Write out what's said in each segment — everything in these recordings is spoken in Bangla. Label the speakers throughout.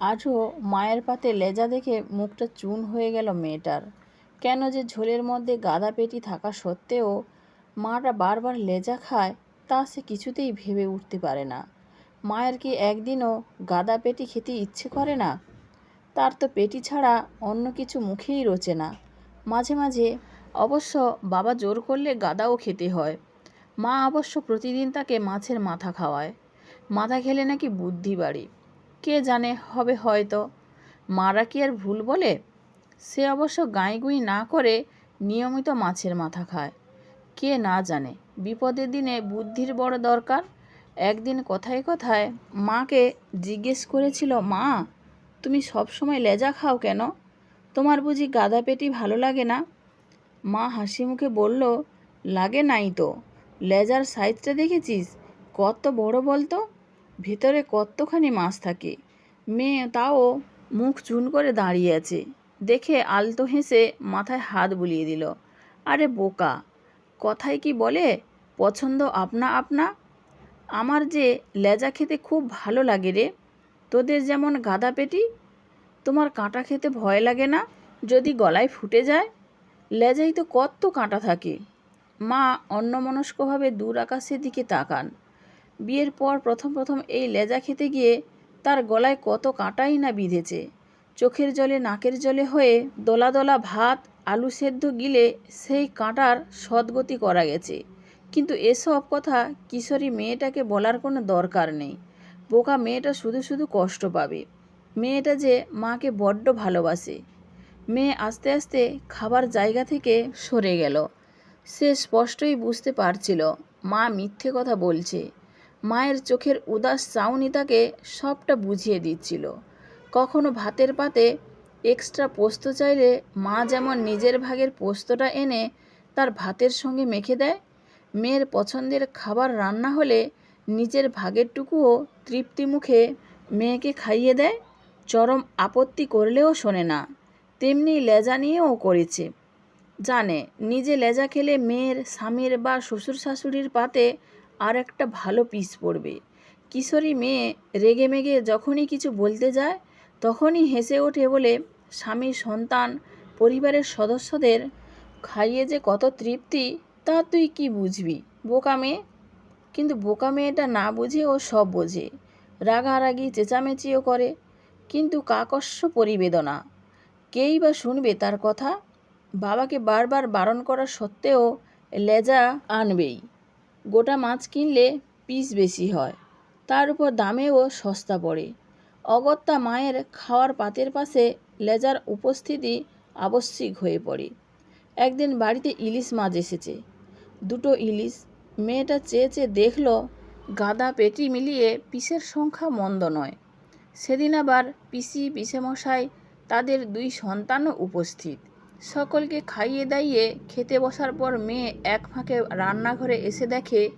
Speaker 1: আজও মায়ের পাতে লেজা দেখে মুখটা চুন হয়ে গেল মেয়েটার। কেন যে ঝোলের মধ্যে গাদা পেটি থাকা সত্ত্বেও মাটা বারবার লেজা খায়, তা সে কিছুতেই ভেবে উঠতে পারে না। মায়ের কি একদিনও গাদা পেটি খেতে ইচ্ছে করে না? তার তো পেটি ছাড়া অন্য কিছু মুখেই রোচে না। মাঝে মাঝে অবশ্য বাবা জোর করলে গাদাও খেতে হয়। মা অবশ্য প্রতিদিন তাকে মাছের মাথা খাওয়ায়। মাথা খেলে নাকি বুদ্ধি বাড়ে। কে জানে হবে হয়তো। মারা কি আর ভুল বলে? সে অবশ্য গাঁইগুঁই না করে নিয়মিত মাছের মাথা খায়। কে না জানে? বিপদের দিনে বুদ্ধির বড় দরকার। একদিন কথায় কথায় মাকে জিজ্ঞেস করেছিল, মা, তুমি সব সময় লেজা খাও কেন? তোমার বুঝি গাদা পেটি ভালো লাগে না? মা হাসি মুখে বলল, লাগে নাই তো। লেজার সাইজটা দেখেছিস? কত বড় বলতো? ভেতরে কতখানি মাছ থাকে? মেয়ে তাও মুখ চুন করে দাঁড়িয়ে আছে। দেখে আলতো হেসে মাথায় হাত বুলিয়ে দিল। আরে বোকা, কথায় কি বলে? পছন্দ আপনা আপনা? আমার যে লেজা খেতে খুব ভালো লাগে রে। তোদের যেমন গাদা পেটি, তোমার কাঁটা খেতে ভয় লাগে না? যদি গলায় ফুটে যায়? লেজাই তো কত কাঁটা থাকে। মা অন্যমনস্কভাবে দূর আকাশের দিকে তাকান। বিয়ের পর প্রথম প্রথম এই লেজা খেতে গিয়ে তার গলায় কত কাঁটাই না বিঁধেছে। চোখের জলে নাকের জলে হয়ে দলা দলা ভাত, আলু সেদ্ধ গিলে সেই কাঁটার সদ্গতি করা গেছে। কিন্তু এসব কথা কিশোরী মেয়েটাকে বলার কোনো দরকার নেই। বোকা মেয়েটা শুধু শুধু কষ্ট পাবে। মেয়েটা যে মাকে বড্ড ভালোবাসে। মেয়ে আস্তে আস্তে খাবার জায়গা থেকে সরে গেল। সে স্পষ্টই বুঝতে পারছিল, মা মিথ্যে কথা বলছে। মায়ের চোখের উদাস চাউনি তাকে সবটা বুঝিয়ে দিচ্ছিল। কখনো ভাতের পাতে এক্সট্রা পোস্ত চাইলে মা যেমন নিজের ভাগের পোস্তটা এনে তার ভাতের সঙ্গে মেখে দেয়, মেয়ের পছন্দের খাবার রান্না হলে নিজের ভাগেরটুকুও তৃপ্তি মুখে মেয়েকে খাইয়ে দেয়, চরম আপত্তি করলেও শোনে না। তেমনি লেজা নিয়েও করেছে। জানে, নিজে লেজা খেলে মেয়ের স্বামীর বা শ্বশুর শাশুড়ির পাতে আর একটা ভালো পিস পড়বে কিশোরী মেয়ে রেগে মেগে যখনই কিছু বলতে যায়, তখনই হেসে ওঠে বলে, স্বামী, সন্তান, পরিবারের সদস্যদের খাইয়ে যে কত তৃপ্তি, তা তুই কি বুঝবি? বোকা মেয়ে? কিন্তু বোকা মেয়েটা না বুঝে ও সব বোঝে। রাগারাগি, চেঁচামেচিও করে, কিন্তু কাকস্য পরিবেদনা। কেই বা শুনবে তার কথা? বাবাকে বারবার বারণ করা সত্ত্বেও লেজা আনবেই। গোটা মাছ কিনলে পিস বেশি হয়। তার উপর দামেও সস্তা পড়ে। অগত্যা মায়ের খাওয়ার পাতের পাশে লেজার উপস্থিতি আবশ্যিক হয়ে পড়ে। একদিন বাড়িতে ইলিশ মাছ এসেছে। দুটো ইলিশ। মেয়েটা চেয়ে চেয়ে দেখল, গাদা পেটি মিলিয়ে পিসের সংখ্যা মন্দ নয়। সেদিন আবার পিসি, পিসেমশাই, তাদের দুই সন্তানও উপস্থিত। সকলকে খাইয়ে দাইয়ে খেতে বসার পর মেয়ে এক ফাঁকে রান্নাঘরে এসে দেখে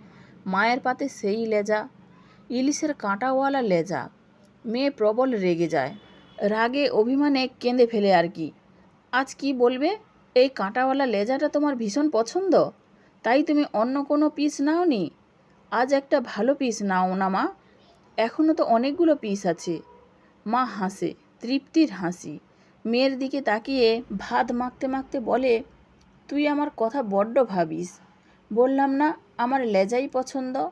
Speaker 1: মায়ের পাতে সেই লেজা, ইলিশের কাঁটাওয়ালা লেজা। মেয়ে প্রবল রেগে যায়। রাগে অভিমানে কেঁদে ফেলে আর কি। আজ কি বলবে? এই কাঁটাওয়ালা লেজাটা তোমার ভীষণ পছন্দ? তাই তুমি অন্য কোনো পিস নাওনি? আজ একটা ভালো পিস নাও না মা। এখনও তো অনেকগুলো পিস আছে। মা হাসে, তৃপ্তির হাসি। মেয়ের দিকে তাকিয়ে ভাত মাখতে মাখতে বলে, তুই আমার কথা বড্ড ভাবিস। বললাম, না, আমার লেজাই পছন্দ।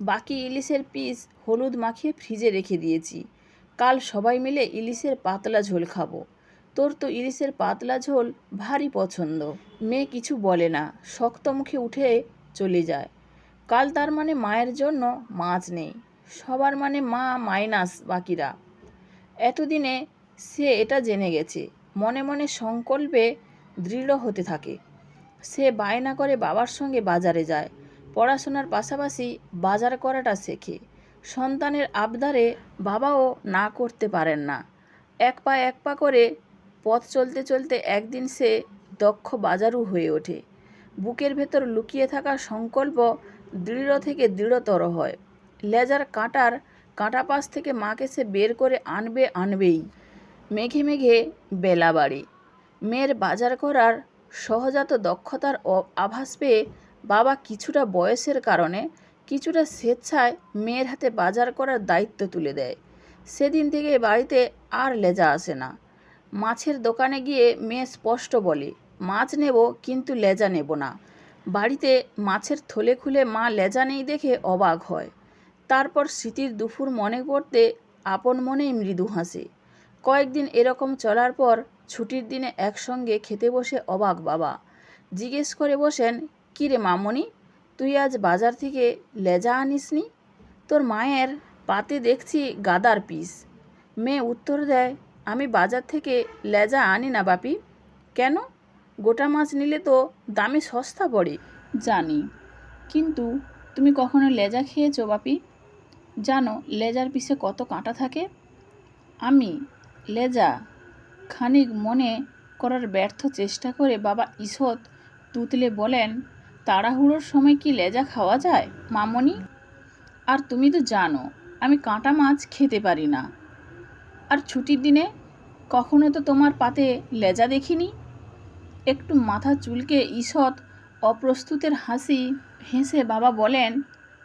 Speaker 1: বাকি ইলিশের পিস হলুদ মাখিয়ে ফ্রিজে রেখে দিয়েছি। কাল সবাই মিলে ইলিশের পাতলা ঝোল খাব। তোর তো ইলিশের পাতলা ঝোল ভারী পছন্দ। মেয়ে কিছু বলে না, শক্ত মুখে উঠে চলে যায়। কাল তার মানে মায়ের জন্য মাছ নেই। সবার মানে মা মাইনাস বাকিরা। এতদিনে সে এটা জেনে গেছে। মনে মনে সংকল্পে দৃঢ় হতে থাকে। সে বায়না করে বাবার সঙ্গে বাজারে যায়। পড়াশোনার পাশাপাশি বাজার করাটা শেখে। সন্তানের আবদারে বাবাও না করতে পারেন না। এক পা এক পা করে পথ চলতে চলতে একদিন সে দক্ষ বাজারু হয়ে ওঠে। বুকের ভেতর লুকিয়ে থাকা সংকল্প দৃঢ় থেকে দৃঢ়তর হয়। লেজার কাঁটার কাঁটা পাশ থেকে মাকে সে বের করে আনবে আনবেই। মেঘে মেঘে বেলা বাড়ে মেয়ের বাজার করার সহজাত দক্ষতার আভাস পেয়ে বাবা কিছুটা বয়সের কারণে কিছুটা স্বেচ্ছায় মেয়ের হাতে বাজার করার দায়িত্ব তুলে দেয়। সেদিন থেকে বাড়িতে আর লেজা আসে না। মাছের দোকানে গিয়ে মেয়ে স্পষ্ট বলে, মাছ নেব, কিন্তু লেজা নেব না। বাড়িতে মাছের থলে খুলে মা লেজা নেই দেখে অবাক হয়। তারপর স্মৃতির দুপুর মনে পড়তে আপন মনেই মৃদু হাসে। কয়েকদিন এরকম চলার পর ছুটির দিনে একসঙ্গে খেতে বসে অবাক বাবা। জিজ্ঞেস করে বসেন, কিরে মামনি, তুই আজ বাজার থেকে লেজা আনিসনি? তোর মায়ের পাতে দেখছি গাদার পিস। মেয়ে উত্তর দেয়, আমি বাজার থেকে লেজা আনি না বাপি। কেন? গোটা মাছ নিলে তো দামে সস্তা পড়ে, জানি। কিন্তু তুমি কখনো লেজা খেয়েছো বাপি? জানো লেজার পিসে কত কাঁটা থাকে? আমি লেজা। খানিক মনে করার ব্যর্থ চেষ্টা করে বাবা ঈষৎ তুতলে বলেন, তাড়াহুড়োর সময় কি লেজা খাওয়া যায়, মামনি? আর তুমি তো জানো, আমি কাঁটা মাছ খেতে পারি না। আর ছুটির দিনে কখনো তো তোমার পাতে লেজা দেখিনি? একটু মাথা চুলকে ঈষৎ অপ্রস্তুতের হাসি হেসে বাবা বলেন,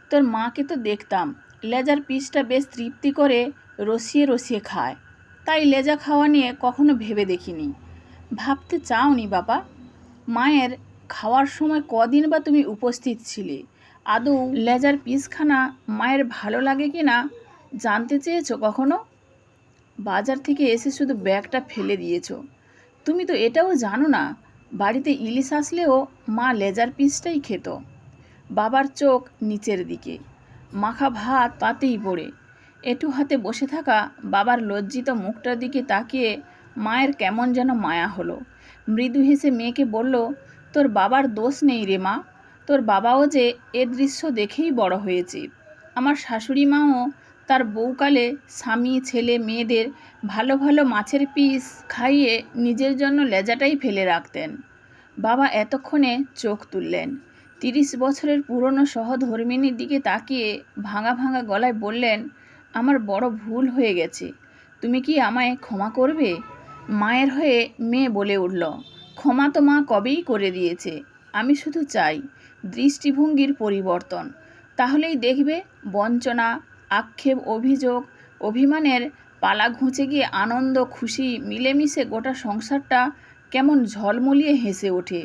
Speaker 1: তোর মাকে তো দেখতাম, লেজার পিসটা বেশ তৃপ্তি করে রসিয়ে রসিয়ে খায়। তাই লেজা খাওয়া নিয়ে কখনো ভেবে দেখিনি। ভাবতে চাওনি বাবা, মায়ের খাওয়ার সময় কদিন বা তুমি উপস্থিত ছিলে? আদৌ লেজার পিসখানা মায়ের ভালো লাগে কি না? জানতে চেয়েছো কখনো? বাজার থেকে এসে শুধু ব্যাগটা ফেলে দিয়েছ। তুমি তো এটাও জানো না, বাড়িতে ইলিশ আসলেও মা লেজার পিসটাই খেত। বাবার চোখ নিচের দিকে, মাখা ভাত পাতেই পড়ে। এটু হাতে বসে থাকা বাবার লজ্জিত মুখটার দিকে তাকিয়ে মায়ের কেমন যেন মায়া হলো। মৃদু হেসে মেয়েকে বলল, তোর বাবার দোষ নেই রে মা। তোর বাবাও যে এ দৃশ্য দেখেই বড় হয়েছে। আমার শাশুড়ি মাও তার বউকালে স্বামী, ছেলে, মেয়েদের ভালো ভালো মাছের পিস খাইয়ে নিজের জন্য লেজাটাই ফেলে রাখতেন। বাবা এতক্ষণে চোখ তুললেন। তিরিশ বছরের পুরনো সহধর্মিনীর দিকে তাকিয়ে ভাঙা ভাঙা গলায় বললেন আমার বড় ভুল হয়ে গেছে। তুমি কি আমায় ক্ষমা করবে? মায়ের হয়ে মেয়ে বলে উঠল, ক্ষমা তো মা কবেই করে দিয়েছে। আমি শুধু চাই দৃষ্টিভঙ্গির পরিবর্তন। তাহলেই দেখবে বঞ্চনা, আক্ষেপ, অভিযোগ, অভিমানের পালা ঘুঁচে গিয়ে আনন্দ, খুশি, মিলেমিশে গোটা সংসারটা কেমন ঝলমলিয়ে হেসে ওঠে।